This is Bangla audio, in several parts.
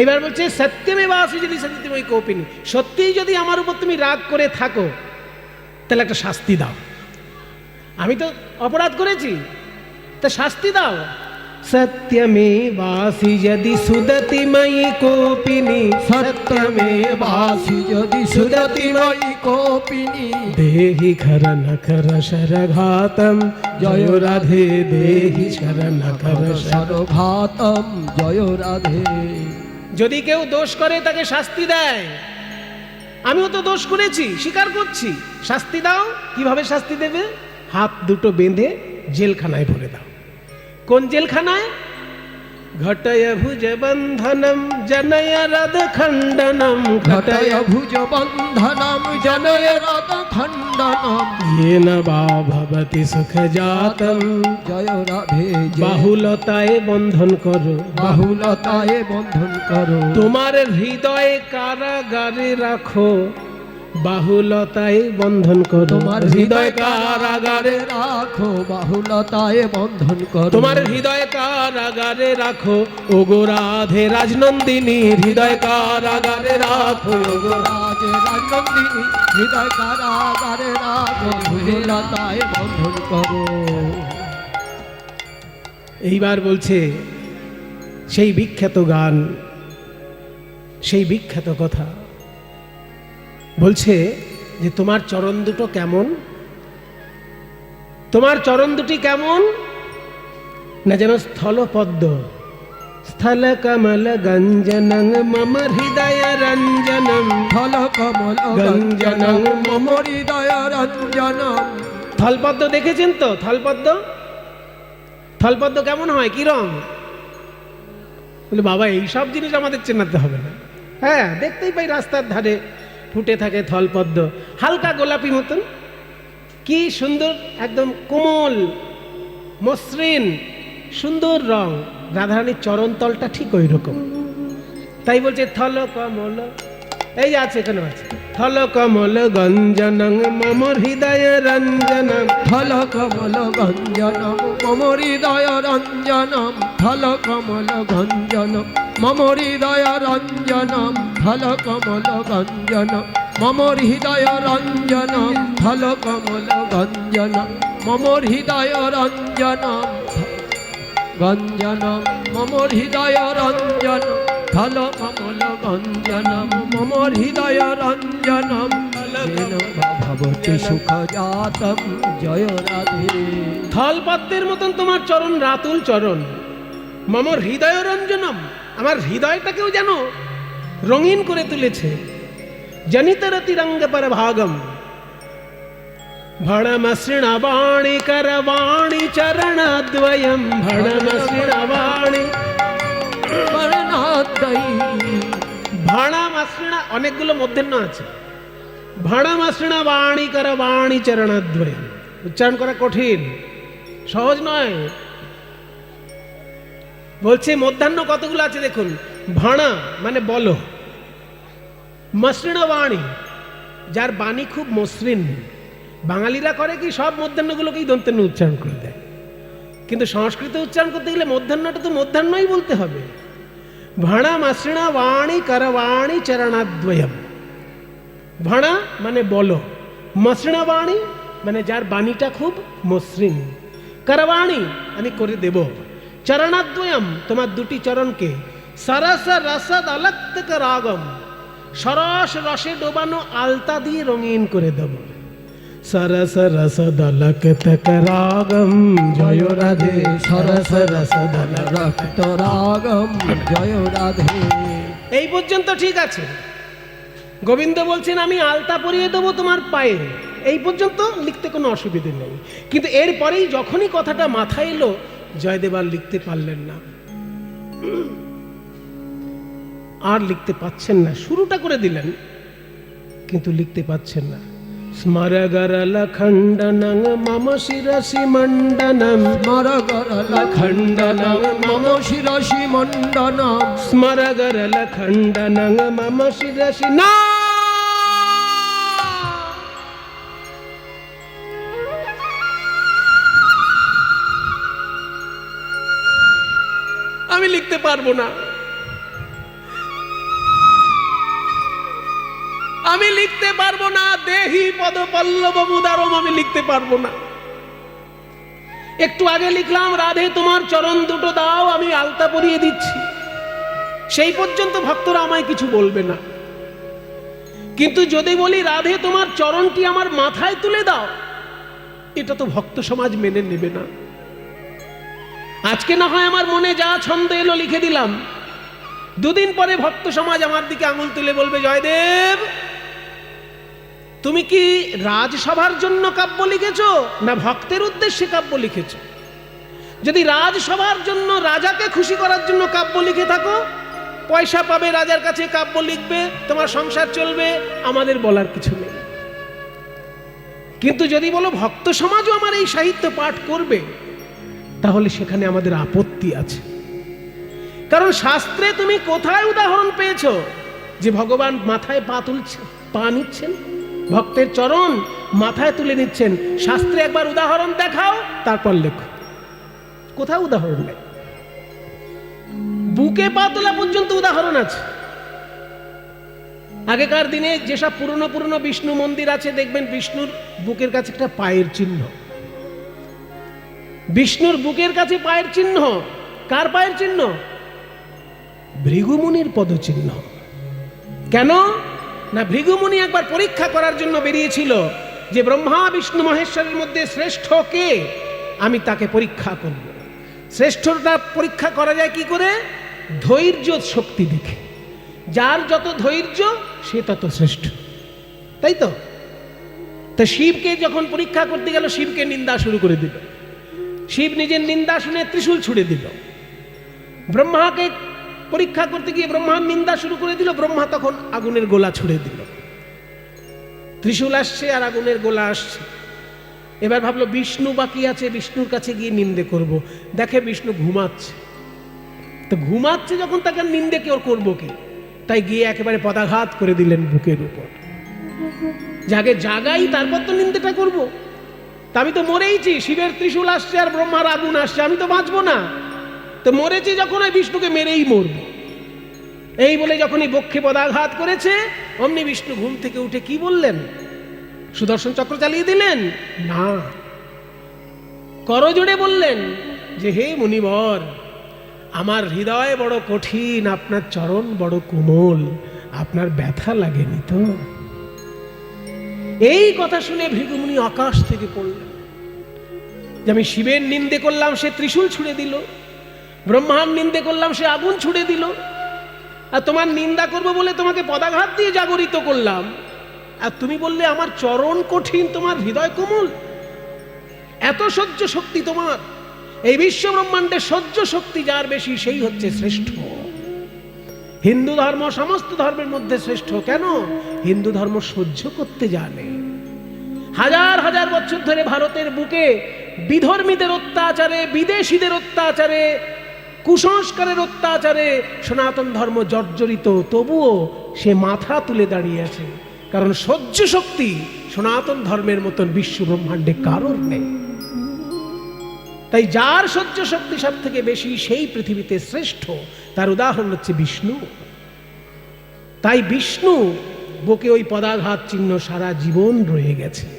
এইবার বলছে সত্যমে বাসি যদি সত্যময় কোপিনী সত্যিই যদি আমার উপর তুমি রাগ করে থাকো তাহলে একটা শাস্তি দাও। আমি তো অপরাধ করেছি তা শাস্তি দাও। সত্যমে বাসি যদি সুদতি ময়ী কোপিনী সত্যমে বাসি যদি সুদতিময়ী কোপিনী। দেহি খর নখর শরঘাতম জয় রাধে দেহি শর নখর শর সর্বঘাতম জয় রাধে। যদি কেউ দোষ করে, তাকে শাস্তি দেয়। আমিও তো দোষ করেছি, স্বীকার করছি। শাস্তি দাও, কীভাবে শাস্তি দেবে? হাত দুটো বেঁধে জেলখানায় ভরে দাও। কোন জেলখানায়? ঘটয় ভুজ বন্ধনম জনয় রদ খণ্ডনম ঘটয় ঘটয় ভুজ বন্ধনম জনয় রদ খণ্ডনম येन वा भवति सुख जातम জয় রাধে জয় বাহুলতায় বন্ধন করো বাহুলতায় বন্ধন করো তোমার হৃদয়ে কারাগারে রাখো বাহুলতায় বন্ধন করো। তোমার হৃদয় কারাগারে রাখো বাহুলতায় বন্ধন করো। তোমার হৃদয় কারাগারে রাখো ওগো রাধে রাজনন্দিনী হৃদয় কারাগারে রাখো। ওগো রাজে রাজনন্দিনী হৃদয় কারাগারে রাখো বাহুলতায় বন্ধন করো। এইবার বলছে সেই বিখ্যাত গান সেই বিখ্যাত কথা। বলছে যে তোমার চরণ দুটো কেমন? তোমার চরণ দুটি কেমন? না যেন স্থলপদ্ম। স্থল কমল গঞ্জনং মম হৃদয় রঞ্জনম। ফল কমল গঞ্জনম মম হৃদয় রঞ্জনম। থলপদ্ম দেখেছেন তো? থলপদ্ম থলপদ্ম কেমন হয়? কি রং বলে বাবা এইসব জিনিস আমাদের চেনাতে হবে না। হ্যাঁ দেখতেই পাই রাস্তার ধারে ফুটে থাকে থলপদ্ম। হালকা গোলাপি মতন। কি সুন্দর, একদম কোমল, মসৃণ, সুন্দর রং। রাধারানীর চরণতলটা ঠিক ওই রকম তাই বলছে থল কমল এই যে আছে এখানে আছে। থল কমল গঞ্জনং, মম হৃদয় রঞ্জনম ফল কমল গঞ্জনম মম হৃদয় রঞ্জনম ফল কমল গঞ্জনম মম হৃদয় রঞ্জনম ফল কমল গঞ্জনম মম হৃদয় রঞ্জনম ফল কমল গঞ্জনম মম হৃদয় রঞ্জনম গঞ্জনম মম হৃদয় রঞ্জনম ফল কমল গঞ্জনম মম হৃদয় রঞ্জনম জয় রাধে। থলপদ্মের মতন তোমার চরণ, রাতুল চরণ মম হৃদয় রঞ্জনম, আমার হৃদয়টাকেও যেন রঙিন করে তুলেছে। জনিতর তিরঙ্গ পর ভাগম ভণমসৃণবাণি করবাণি চরণদ্বয়ম ভণমসৃণবাণি ভাণামাসৃণা অনেকগুলো মধ্যাহ্ন আছে। ভাণামাসৃণা বাণী কর বাণী চরণদ্বয় উচ্চারণ করা কঠিন, সহজ নয়। বলছে, মধ্যাহ্ন কতগুলো আছে দেখুন? মানে বলো। মসৃণ বাণী, যার বাণী খুব মসৃণ। বাঙালিরা করে কি, সব মধ্যাহ্নগুলোকেই দন্তেন্য উচ্চারণ করে দেয়। কিন্তু সংস্কৃত উচ্চারণ করতে গেলে মধ্যাহ্নটা তো মধ্যাহ্নই বলতে হবে। ভাণা মাসৃণা বাণী করবাণী চরণাদ্বয়ম ভাণা মানে বলো মসৃণা বাণী মানে যার বাণীটা খুব মসৃণ করবাণী আমি করে দেব চরণাদ্বয়ম তোমার দুটি চরণকে সরস রসদ অলক্ত রাগম সরস রসে ডোবানো আলতা দিয়ে রঙিন করে দেব সরস রসদ অলক্ত রাগম জয় রাধে সরস রসদ রক্ত রাগম জয় রাধে এই পর্যন্ত ঠিক আছে। গোবিন্দ বলছেন, আমি আলতা পরিয়ে দেবো তোমার পায়ে। এই পর্যন্ত লিখতে কোনো অসুবিধে নেই। কিন্তু এরপরেই যখনই কথাটা মাথায় এলো, জয়দেব আর লিখতে পারলেন না। আর লিখতে পাচ্ছেন না। শুরুটা করে দিলেন, কিন্তু লিখতে পাচ্ছেন না। স্মরগরল খণ্ডনং মম শিরসি মণ্ডনম মরগরল খণ্ডনম মম শিরসি মণ্ডনম স্মরগরল খণ্ডনং মম শিরসি না আমি লিখতে পারব না। আমি লিখতে পারব না, দেহি পদ পল্লব মুদারম আমি লিখতে পারব না। একটু আগে লিখলাম, রাধে তোমার চরণ দুটো দাও, আমি আলতা পরিয়ে দিচ্ছি। সেই পর্যন্ত ভক্তরা আমায় কিছু বলবে না। কিন্তু যদি বলি, রাধে তোমার চরণটি আমার মাথায় তুলে দাও, এটা তো ভক্ত সমাজ মেনে নেবে না। আজকে না হয় আমার মনে যা ছন্দ এলো, লিখে দিলাম। দুদিন পরে ভক্ত সমাজ আমার দিকে আঙুল তুলে বলবে, জয়দেব! তুমি কি রাজসভার জন্য কাব্য লিখেছ না ভক্তের উদ্দেশ্যে কাব্য লিখেছ? যদি রাজসভার জন্য রাজাকে খুশি করার জন্য কাব্য লিখে থাকো, পয়সা পাবে, রাজার কাছে কাব্য লিখবে, তোমার সংসার চলবে, আমাদের বলার কিছু নেই। কিন্তু যদি বলো ভক্ত সমাজও আমার এই সাহিত্য পাঠ করবে, তাহলে সেখানে আমাদের আপত্তি আছে। কারণ শাস্ত্রে তুমি কোথায় উদাহরণ পেয়েছ যে ভগবান মাথায় পা তুলছে, পা নিচ্ছেন? ভক্তের চরণ মাথায় তুলে নিচ্ছেন। শাস্ত্রে একবার উদাহরণ দেখাও, তারপর লেখো। কোথায় উদাহরণ নেই। বুকে পা তোলা পর্যন্ত উদাহরণ আছে। আগেকার দিনে যেসব পুরনো পুরনো বিষ্ণু মন্দির আছে, দেখবেন বিষ্ণুর বুকের কাছে একটা পায়ের চিহ্ন। বিষ্ণুর বুকের কাছে পায়ের চিহ্ন। কার পায়ের চিহ্ন? ভৃগুমুনির পদচিহ্ন। কেন? না ভৃগুমুনি একবার পরীক্ষা করার জন্য বেরিয়েছিল যে ব্রহ্মা, বিষ্ণু, মহেশ্বরের মধ্যে শ্রেষ্ঠ কে, আমি তাকে পরীক্ষা করব। শ্রেষ্ঠটা পরীক্ষা করা যায় কি করে? ধৈর্য শক্তি দেখে। যার যত ধৈর্য, সে তত শ্রেষ্ঠ। তাই তো? তা শিবকে যখন পরীক্ষা করতে গেল, শিবকে নিন্দা শুরু করে দিল। শিব নিজের নিন্দা শুনে ত্রিশূল ছুড়ে দিল। ব্রহ্মাকে পরীক্ষা করতে গিয়ে ব্রহ্মার নিন্দা শুরু করে দিল, ব্রহ্মা তখন আগুনের গোলা ছুড়ে দিল। ত্রিশূল আসছে আর আগুনের গোলা আসছে। এবার ভাবলো, বিষ্ণু বাকি আছে, বিষ্ণুর কাছে গিয়ে নিন্দে করব। দেখে বিষ্ণু ঘুমাচ্ছে। তো ঘুমাচ্ছে যখন তাকে নিন্দে কেউ করব কি? তাই গিয়ে একেবারে পদাঘাত করে দিলেন বুকের উপর। যাকে জাগাই তারপর তো নিন্দেটা করব। তা আমি তো মরেইছি, শিবের ত্রিশূল আসছে আর ব্রহ্মার আগুন আসছে, আমি তো বাঁচবো না। তো মরেছি যখন ওই বিষ্ণুকে মেরেই মরব। এই বলে যখনই বক্ষে পদাঘাত করেছে, অমনি বিষ্ণু ঘুম থেকে উঠে কি বললেন? সুদর্শন চক্র চালিয়ে দিলেন? না। করজোড়ে বললেন, যে হে মুনিবর, আমার হৃদয় বড় কঠিন, আপনার চরণ বড় কোমল, আপনার ব্যথা লাগেনি তো? এই কথা শুনে ভৃগুমুনি আকাশ থেকে পড়লেন। যে আমি শিবের নিন্দে করলাম, সে ত্রিশূল ছুড়ে দিল। ব্রহ্মার নিন্দে করলাম, সে আগুন ছুড়ে দিল। আর তোমার নিন্দা করব বলে তোমাকে পদাঘাত দিয়ে জাগরিত করলাম। আর তুমি বললে, আমার চরণ কঠিন, তোমার হৃদয় কোমল। এত সহ্য শক্তি তোমার। এই বিশ্ব ব্রহ্মাণ্ডের সহ্য শক্তি যার বেশি, সেই হচ্ছে শ্রেষ্ঠ। হিন্দু ধর্ম সমস্ত ধর্মের মধ্যে শ্রেষ্ঠ। কেন? হিন্দু ধর্ম সহ্য করতে জানে। হাজার হাজার বছর ধরে ভারতের বুকে বিধর্মীদের অত্যাচারে, বিদেশিদের অত্যাচারে কুসংস্কারের অত্যাচারে সনাতন ধর্ম জর্জরিত, তবুও সে মাথা তুলে দাঁড়িয়ে আছে। কারণ সহ্য শক্তি সনাতন ধর্মের মতন বিশ্ব ব্রহ্মাণ্ডে কারোর নেই। তাই যার সহ্য শক্তি সব থেকে বেশি সেই পৃথিবীতে শ্রেষ্ঠ, তার উদাহরণ হচ্ছে বিষ্ণু। তাই বিষ্ণু বুকে ওই পদাঘাত চিহ্ন সারা জীবন রয়ে গেছে।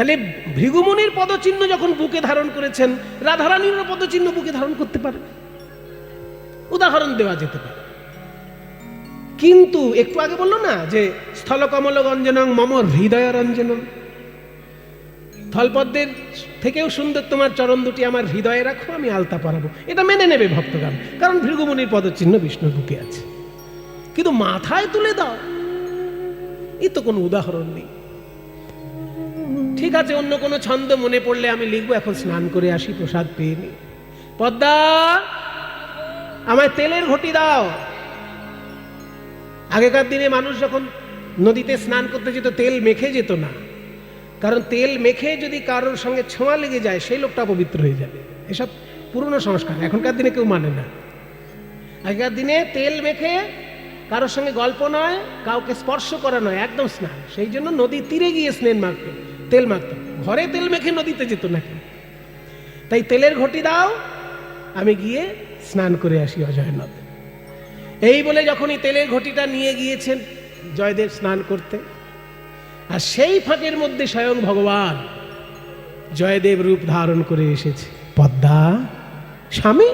তাহলে ভৃগুমুনির পদচিহ্ন যখন বুকে ধারণ করেছেন, রাধারানীর পদচিহ্ন বুকে ধারণ করতে পারে। উদাহরণ দেওয়া যেতে পারে। কিন্তু একটু আগে বলল না যে স্থলকমল গঞ্জনং মম হৃদয় রঞ্জনম থলপদ্মের থেকেও সুন্দর তোমার চরণ দুটি আমার হৃদয়ে রাখো, আমি আলতা পারাবো। এটা মেনে নেবে ভক্তগান কারণ ভৃগুমুনির পদচিহ্ন বিষ্ণুর বুকে আছে। কিন্তু মাথায় তুলে দাও। এ তো কোনো উদাহরণ নেই। ঠিক আছে, অন্য কোনো ছন্দ মনে পড়লে আমি লিখব, এখন স্নান করে আসি, প্রসাদ পেয়ে নি। পদ্মা, আমায় তেলের ঘটি দাও। আগেকার দিনে মানুষ যখন নদীতে স্নান করতে যেত, তেল মেখে যেত না। কারণ তেল মেখে যদি কারোর সঙ্গে ছোঁয়া লেগে যায়, সেই লোকটা পবিত্র হয়ে যাবে। এসব পুরনো সংস্কার, এখনকার দিনে কেউ মানে না। আগেকার দিনে তেল মেখে কারোর সঙ্গে গল্প নয়, কাউকে স্পর্শ করা নয়, একদম স্নান। সেই জন্য নদীর তীরে গিয়ে স্নান মাখতো তেল মাখতো। ঘরে তেল মেখে নদীতে যেত নাকি। তাই তেলের ঘটি দাও, আমি গিয়ে স্নান করে আসি অজয় নদে। এই বলে যখনই তেলের ঘটিটা নিয়ে গিয়েছেন জয়দেব স্নান করতে। আর সেই ফাঁকের মধ্যে স্বয়ং ভগবান জয়দেব রূপ ধারণ করে এসেছে। পদ্মা, স্বামী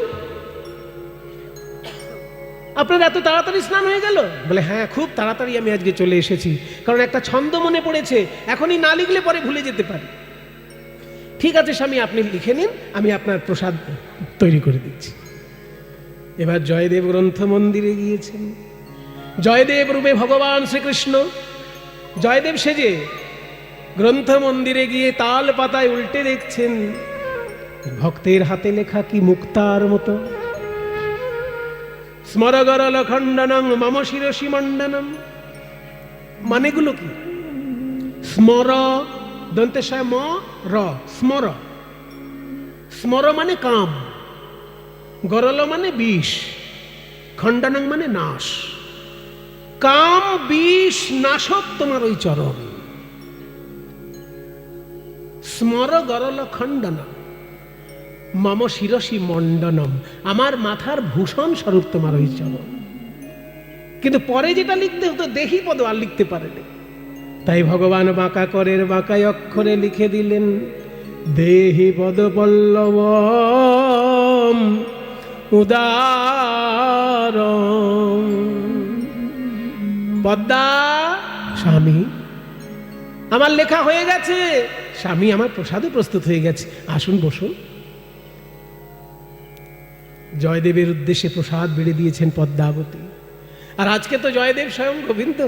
আপনার এত তাড়াতাড়ি স্নান হয়ে গেল? বলে হ্যাঁ খুব তাড়াতাড়ি আমি আজকে চলে এসেছি। কারণ একটা ছন্দ মনে পড়েছে, এখনই না লিখলে পরে ভুলে যেতে পারি। ঠিক আছে, স্বামী, আপনি লিখে নিন, আমি আপনার প্রসাদ তৈরি করে দিচ্ছি। এবার জয়দেব গ্রন্থ মন্দিরে গিয়েছেন। জয়দেব রূপে ভগবান শ্রীকৃষ্ণ। জয়দেব সেজে গ্রন্থ মন্দিরে গিয়ে তাল পাতায় উল্টে দেখছেন, ভক্তের হাতে লেখা কি মুক্তার মতো। স্মরগরল খণ্ডনং, মম শিরসি মণ্ডনম। মানেগুলো কি? স্মর দন্তেশয় ম, র, স্মর। স্মর মানে কাম। গরল মানে বিষ। খণ্ডনং মানে নাশ। কাম, বিষ, নাশক তোমার ওই চরণ স্মর গরল খণ্ডনম মম শিরসি মণ্ডনম। আমার মাথার ভূষণ স্বরূপ তোমার ওই চরণ। কিন্তু পরে যেটা লিখতে হতো, দেহি পদ আর লিখতে পারেনি। তাই ভগবান বাঁকা করের বাঁকায় অক্ষরে লিখে দিলেন, দেহি পদ পল্লব উদার পদ্মা, স্বামী, আমার লেখা হয়ে গেছে। স্বামী, আমার প্রসাদও প্রস্তুত হয়ে গেছে। আসুন, বসুন। জয়দেবের উদ্দেশ্যে প্রসাদ বেড়ে দিয়েছেন পদ্মাবতী। আর আজকে তো জয়দেব স্বয়ং গোবিন্দ।